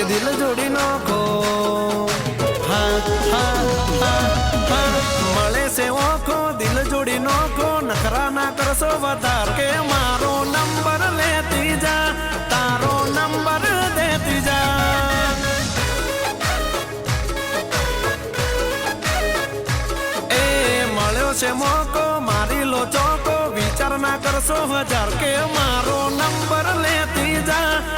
તમે દિલ જોડી નાખો હા હા હા હા મળે છે ઓખો દિલ જોડી નાખો નખરા ના કરશો વધાર કે મારો નંબર લેતી જા તારો નંબર દેતી જા એ મળ્યો છે મોકો મારી લો ચોકો વિચાર ના કરશો હજાર કે મારો નંબર લે